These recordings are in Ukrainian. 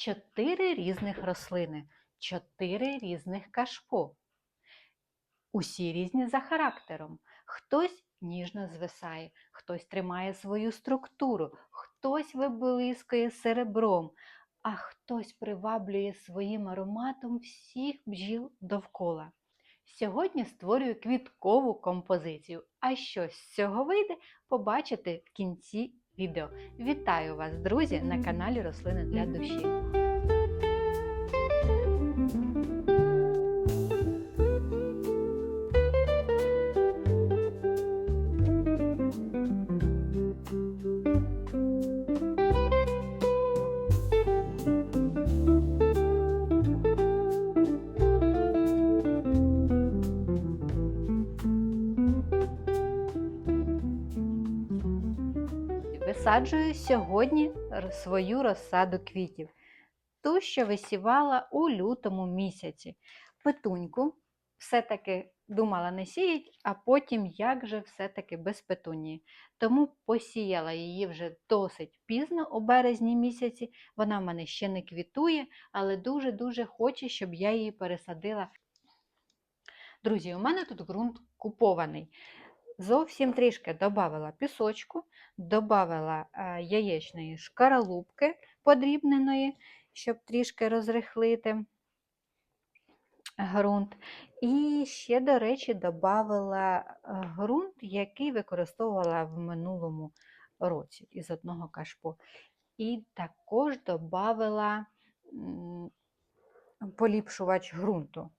чотири різних рослини, чотири різних кашпо. Усі різні за характером. Хтось ніжно звисає, хтось тримає свою структуру, хтось виблискує серебром, а хтось приваблює своїм ароматом всіх бджіл довкола. Сьогодні створюю квіткову композицію. А що з цього вийде, побачите в кінці відео. Вітаю вас, друзі, на каналі Рослини для душі. Висаджую сьогодні свою розсаду квітів, ту, що висівала у лютому місяці. Петуньку все-таки думала не сіять, а потім як же все-таки без петунії. Тому посіяла її вже досить пізно, у березні місяці. Вона в мене ще не квітує, але дуже-дуже хоче, щоб я її пересадила. Друзі, у мене тут ґрунт купований. Зовсім трішки додавала пісочку, додавала е, яєчної шкаралупки подрібненої, щоб трішки розрихлити ґрунт. І ще, до речі, додавала ґрунт, який використовувала в минулому році із одного кашпо. І також додавала поліпшувач ґрунту.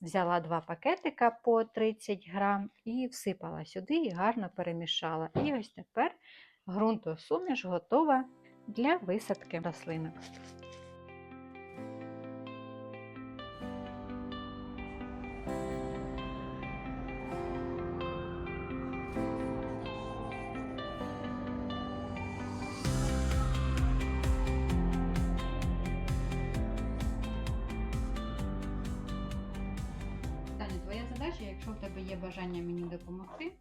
Взяла два пакетика по 30 грам і всипала сюди і гарно перемішала. І ось тепер ґрунтосуміш готова для висадки рослинок. Є бажання мені допомогти,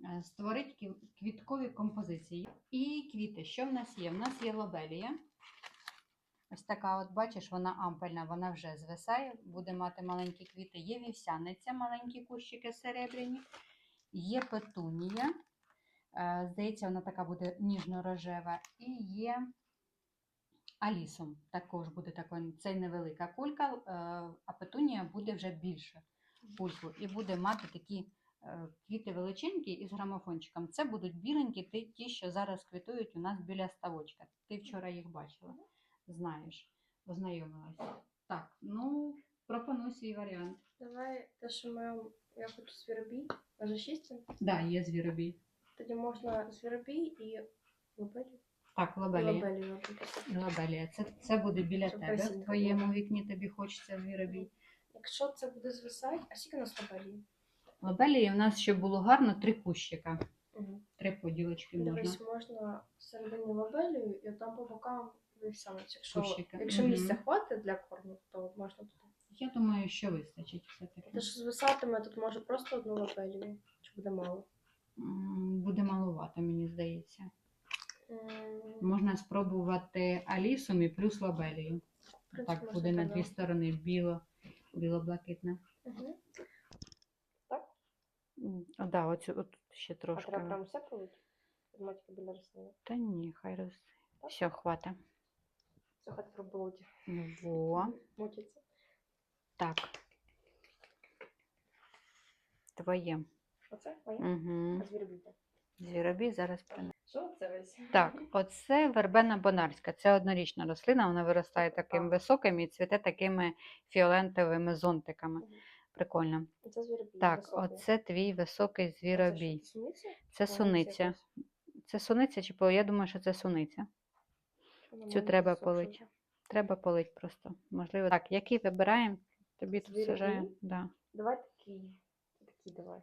е, створити квіткові композиції. І квіти. Що в нас є? В нас є лобелія. Ось така, от бачиш, вона ампельна, вона вже звисає, буде мати маленькі квіти. Є вівсяниця, маленькі кущики серебряні, є петунія. е, Здається, вона така буде ніжно-рожева. І є алісом. Також буде такою, це невелика кулька, е, а петунія буде вже більше кульку і буде мати такі е, квіти величенькі із грамофончиком. Це будуть біленькі, ті, що зараз квітують у нас біля ставочка. Ти вчора їх бачила, знаєш, познайомилася. Так, ну пропонуй свій варіант. Давай те, що ми я хочу звіробій, вже шість. Так, да, є звіробій. Тоді можна звіробій і лобелі. Так, І лабелія. лобелі робити. Це, це буде біля Щоб тебе. В твоєму вікні тобі хочеться звіробій. Якщо це буде звисати, а скільки у нас лобелі? Лабелії у нас ще було гарно три кущика. Угу. Три поділочки можна. Дивись, можна всередині лобелію і там по бокам вивсянець. Якщо, Кущики. якщо Мгм. місця хватить для корму, то можна туди. Я думаю, що вистачить все-таки. Що звисатиме, тут може просто одну лобелію, чи буде мало. М, Буде малувато, мені здається. М, Можна спробувати алісом і плюс лабелію. в принципі, Так можна буде на так, дві да. сторони біло, біло-блакитне. Мгм. А, да, оцю, от ще А треба прям все полить? Тримати біля рослини. Та ні, хай роз... Так? Все, хватить. Все хоч пробувати. Во. Мучиться. Так. Твоє. Оце моє? Угу. А звіробіте. Звіробій зараз принесу. Що це весь? Так, оце вербена бонарська. Це однорічна рослина, вона виростає таким високим і цвіте такими фіолентовими зонтиками. Прикольно. Це звіробій. Так, високий. оце твій високий це звіробій. суниця? Це суниця. Це суниця чи по? Я думаю, що це суниця. вона Цю треба полить. Треба полить просто. Можливо. Так, який вибираємо? Тобі тут сажаємо. Да. Давай такий. Такий давай.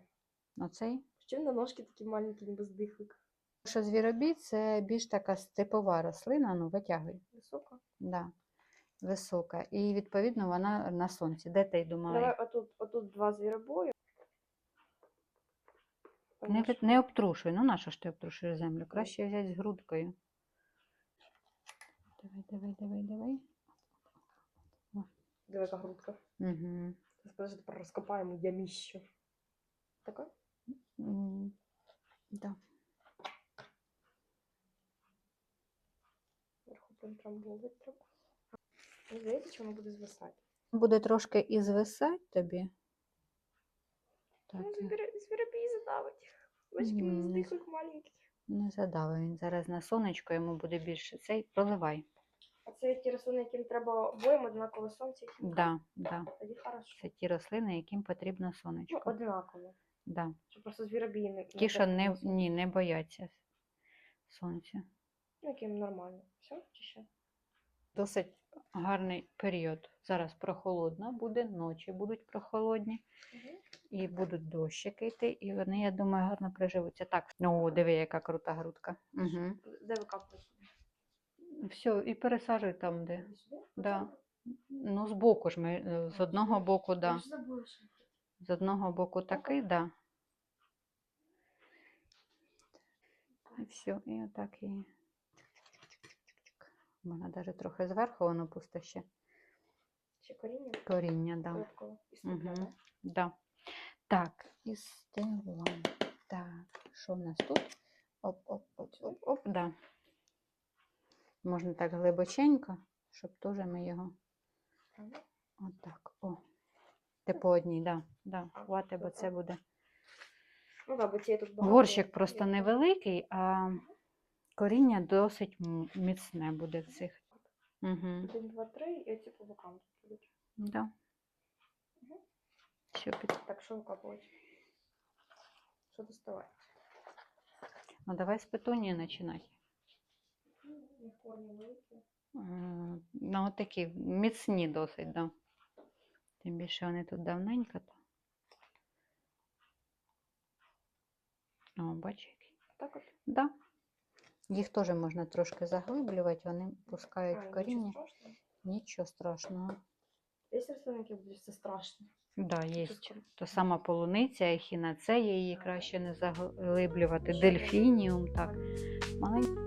Оцей. Що на ножки такі маленькі, ніби здихлик. Що звіробій це більш така степова рослина, ну витягуй. Висока. Да. Висока. І відповідно вона на сонці. Де ти думала? Давай отут, отут два звіробої. Не, від- не обтрушуй. Ну, на що ж ти обтрушуєш землю? Краще взяти з грудкою. Давай, давай, давай, давай. Яка грудка. Угу. Зараз тепер розкопаємо яміщу. Така? Да. Вверху притрамбовувати треба. Мені здається, що воно буде звисати. Буде трошки і звисать тобі. Так, Ну, звіробій задавить. Бачки, Ні, вони не здихли не задали. Він зараз на сонечко йому буде більше. Цей проливай. А це ті рослини, яким треба обоїм однаково сонце. хімікат. Да, да. Тоді хорошо. Це ті рослини, яким потрібно Ну, сонечко. однаково. Да. Щоб просто звіробій не... Ті, що не, ні, не бояться сонця. Ну, яким нормально. Все, чи ще? Досить гарний період. Зараз прохолодно буде, ночі будуть прохолодні. Угу. І будуть дощики йти, і вони, я думаю, гарно приживуться. Так, о, диви, яка крута грудка. Угу. Де викапувати? Все, і пересаджуй там, де. Да. Ну, з боку ж ми, з одного боку, Я да. З одного боку такий, да. І все, і отак і. Можна навіть трохи зверху воно пусте ще. Ще коріння Коріння, да. додатково. І Да. Так, і стегла. Так, що в нас тут? Оп, оп, оп, оп, оп, да. Можна так глибоченько, щоб теж ми його отак. О. Ти по одній, да, да. А, Хвати, бо це буде. Ну так, бо ці тут багато. Горщик просто невеликий, а коріння досить міцне буде в цих. Угу. Один, два, три, і оці по бокам тут будуть. Да. Що під... Так, що викапувати? Що доставати? Ну, давай з петунії починати. Ну, от такі міцні досить, да. Тим більше вони тут давненько. То. О, який. Так от. Да. Їх теж можна трошки заглиблювати, вони пускають А, коріння. Нічого страшного. Нічого страшного. Є будуть це страшно. Да, є. То сама полуниця, ехінацея, її краще не заглиблювати. Дельфініум, так. Маленький.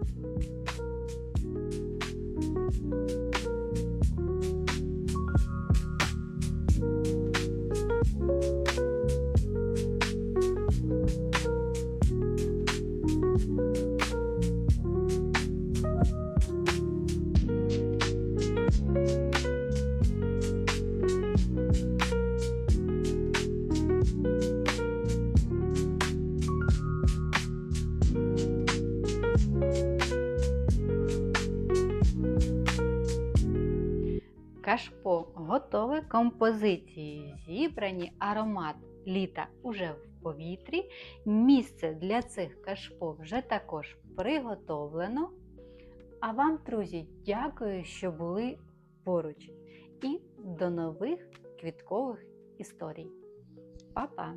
Música Кашпо готове, композиції зібрані, аромат літа уже в повітрі. Місце для цих кашпо вже також приготовлено. А вам, друзі, дякую, що були поруч. І до нових квіткових історій. Па-па!